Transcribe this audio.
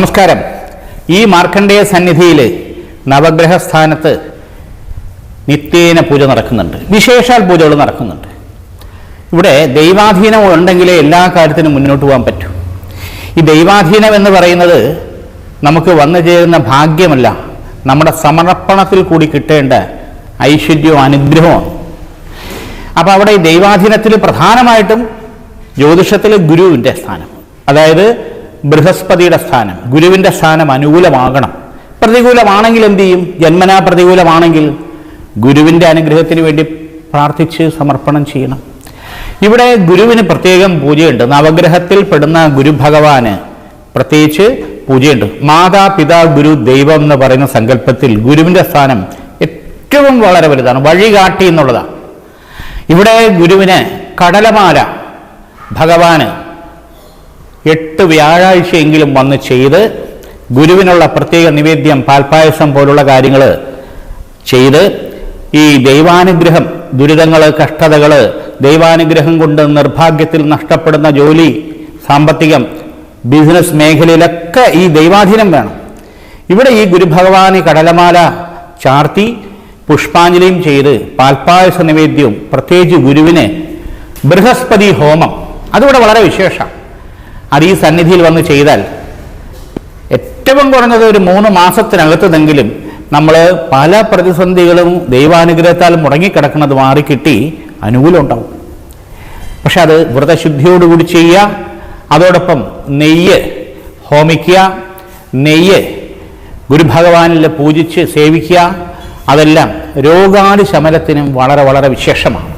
നമസ്കാരം. ഈ മാർക്കണ്ഡേയ സന്നിധിയിൽ നവഗ്രഹ സ്ഥാനത്ത് നിത്യേന പൂജ നടക്കുന്നുണ്ട്. വിശേഷാൽ പൂജകൾ നടക്കുന്നുണ്ട്. ഇവിടെ ദൈവാധീനം ഉണ്ടെങ്കിലേ എല്ലാ കാര്യത്തിനും മുന്നോട്ട് പോകാൻ പറ്റൂ. ഈ ദൈവാധീനം എന്ന് പറയുന്നത് നമുക്ക് വന്നു ചേരുന്ന ഭാഗ്യമല്ല. നമ്മുടെ സമർപ്പണത്തിൽ കൂടി കിട്ടേണ്ട ഐശ്വര്യവും അനുഗ്രഹവും. അപ്പോൾ അവിടെ ഈ ദൈവാധീനത്തിൽ പ്രധാനമായിട്ടും ജ്യോതിഷത്തിൽ ഗുരുവിന്റെ സ്ഥാനം. അതായത് ബൃഹസ്പതിയുടെ സ്ഥാനം ഗുരുവിന്റെ സ്ഥാനം അനുകൂലമാകണം. പ്രതികൂലമാണെങ്കിൽ എന്തു ചെയ്യും? ജന്മനാ പ്രതികൂലമാണെങ്കിൽ ഗുരുവിന്റെ അനുഗ്രഹത്തിന് വേണ്ടി പ്രാർത്ഥിച്ച് സമർപ്പണം ചെയ്യണം. ഇവിടെ ഗുരുവിന് പ്രത്യേകം പൂജയുണ്ട്. നവഗ്രഹത്തിൽ പെടുന്ന ഗുരു ഭഗവാന് പ്രത്യേകിച്ച് പൂജയുണ്ട്. മാതാപിതാ ഗുരു ദൈവം എന്ന് പറയുന്ന സങ്കല്പത്തിൽ ഗുരുവിന്റെ സ്ഥാനം ഏറ്റവും വളരെ വലുതാണ്. വഴികാട്ടി എന്നുള്ളതാണ്. ഇവിടെ ഗുരുവിന് കടലമാല ഭഗവാന് എട്ട് വ്യാഴാഴ്ചയെങ്കിലും വന്ന് ചെയ്ത് ഗുരുവിനുള്ള പ്രത്യേക നിവേദ്യം പാൽപ്പായസം പോലുള്ള കാര്യങ്ങൾ ചെയ്ത് ഈ ദൈവാനുഗ്രഹം ദുരിതങ്ങൾ കഷ്ടതകൾ ദൈവാനുഗ്രഹം കൊണ്ട് നിർഭാഗ്യത്തിൽ നഷ്ടപ്പെടുന്ന ജോലി സാമ്പത്തികം ബിസിനസ് മേഖലയിലൊക്കെ ഈ ദൈവാധീനം വേണം. ഇവിടെ ഈ ഗുരുഭഗവാന് കടലമാല ചാർത്തി പുഷ്പാഞ്ജലിയും ചെയ്ത് പാൽപ്പായസ നിവേദ്യവും പ്രത്യേകിച്ച് ഗുരുവിന് ബൃഹസ്പതി ഹോമം. അതിവിടെ വളരെ വിശേഷം. അത് ഈ സന്നിധിയിൽ വന്ന് ചെയ്താൽ ഏറ്റവും കുറഞ്ഞത് ഒരു മൂന്ന് മാസത്തിനകത്തതെങ്കിലും നമ്മൾ പല പ്രതിസന്ധികളും ദൈവാനുഗ്രഹത്താൽ മുടങ്ങിക്കിടക്കുന്നത് മാറിക്കിട്ടി അനുകൂലം ഉണ്ടാവും പക്ഷെ അത് വ്രതശുദ്ധിയോടുകൂടി ചെയ്യുക അതോടൊപ്പം നെയ്യ് ഹോമിക്കുക നെയ്യ് ഗുരുഭഗവാനിൽ പൂജിച്ച് സേവിക്കുക അതെല്ലാം രോഗാനുശമനത്തിനും വളരെ വളരെ വിശേഷമാണ്.